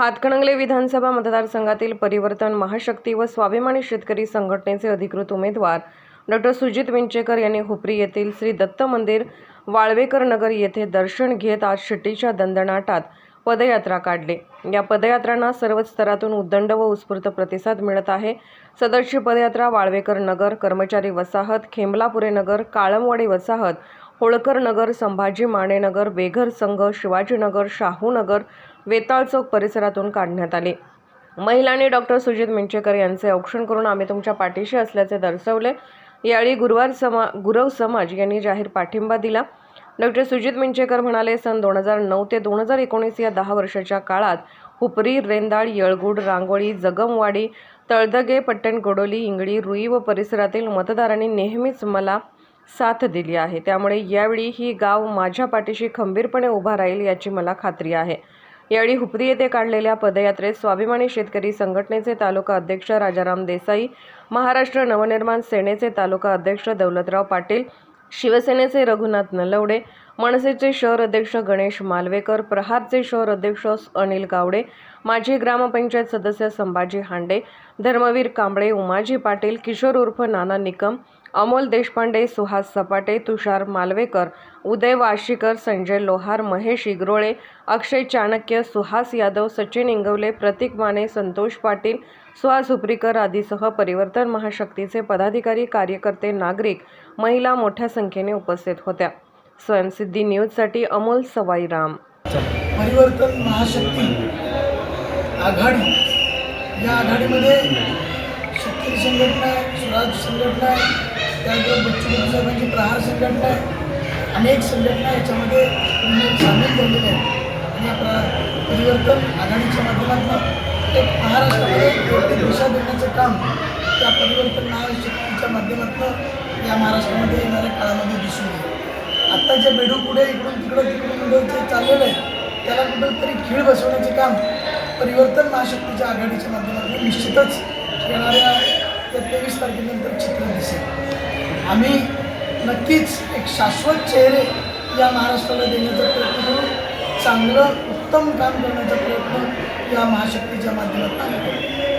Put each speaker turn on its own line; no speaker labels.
हातकणंगले विधानसभा मतदारसंघातील परिवर्तन महाशक्ती व स्वाभिमानी शेतकरी संघटनेचे अधिकृत उमेदवार डॉक्टर सुजित विंचेकर यांनी हुपरी येथील श्री दत्त मंदिर वाळवेकर नगर येथे दर्शन घेत आज शिट्टीच्या दंदनाटात पदयात्रा काढली. या पदयात्रांना सर्वच स्तरातून उद्दंड व उत्स्फूर्त प्रतिसाद मिळत आहे. सदरची पदयात्रा वाळवेकर नगर कर्मचारी वसाहत खेमलापुरे नगर काळमवाडी वसाहत होळकर नगर संभाजी माने नगर बेघर संघ शिवाजीनगर शाहूनगर वेताळ चौक परिसरातून काढण्यात आली. महिलांनी डॉक्टर सुजित मिंचेकर यांचे औक्षण करून आम्ही तुमच्या पाठीशी असल्याचे दर्शवले. यावेळी गुरुवार समा गुरव समाज यांनी जाहीर पाठिंबा दिला. डॉक्टर सुजित मिंचेकर म्हणाले सन दोन हजार नऊ ते दोन हजार एकोणीस या दहा वर्षाच्या काळात हुपरी रेंदाळ येळगुड रांगोळी जगमवाडी तळदगे पट्टणकोडोली इंगळी रुई व परिसरातील मतदारांनी नेहमीच मला साथ दिली आहे. त्यामुळे यावेळी ही गाव माझ्या पाठीशी खंबीरपणे उभा राहील याची मला खात्री आहे. यावेळी हुपरी येथे काढलेल्या पदयात्रेत स्वाभिमानी शेतकरी संघटनेचे तालुका अध्यक्ष राजाराम देसाई महाराष्ट्र नवनिर्माण सेनेचे तालुका अध्यक्ष दौलतराव पाटील शिवसेनेचे रघुनाथ नलवडे मनसेचे शहर अध्यक्ष गणेश मालवेकर प्रहारचे शहर अध्यक्ष अनिल गावडे माजी ग्रामपंचायत सदस्य संभाजी हांडे धर्मवीर कांबळे उमाजी पाटील किशोर उर्फ नाना निकम अमोल देशपांडे सुहास सपाटे तुषार मालवेकर उदय वाशीकर संजय लोहार महेश इग्रोळे अक्षय चाणक्य सुहास यादव सचिन इंगवले प्रतीक माने संतोष पाटील सुहास उपरीकर आदीसह परिवर्तन महाशक्तीचे पदाधिकारी कार्यकर्ते नागरिक महिला मोठ्या संख्येने उपस्थित होत्या. स्वयंसिद्धी न्यूजसाठी अमोल सवाईराम.
परिवर्तन महाशक्ती आघाडी. या आघाडीमध्ये शेतकरी संघटना आहे स्वराज संघटना आहे त्यानंतर बच्चू साहेबांची प्रहार संघटना आहे. अनेक संघटना याच्यामध्ये सामील झालेल्या आहेत. आणि या प्र परिवर्तन आघाडीच्या माध्यमातून एक महाराष्ट्रामध्ये योग्य दिशा देण्याचं काम त्या परिवर्तन महाशक्तीच्या माध्यमातून या महाराष्ट्रामध्ये येणाऱ्या काळामध्ये दिसून येईल. आत्ता जे बेडू पुढे इकडून तिकडं तिकडून जे चाललेलं आहे त्याला कुठंतरी खीळ बसवण्याचे काम परिवर्तन महाशक्तीच्या आघाडीच्या माध्यमातून निश्चितच येणाऱ्या त्या तेवीस तारखेनंतर चित्र दिसेल. आम्ही नक्कीच एक शाश्वत चेहरे या महाराष्ट्राला देण्याचा प्रयत्न करू चांगलं उत्तम काम करण्याचा प्रयत्न या महाशक्तीच्या माध्यमातून आम्ही करू.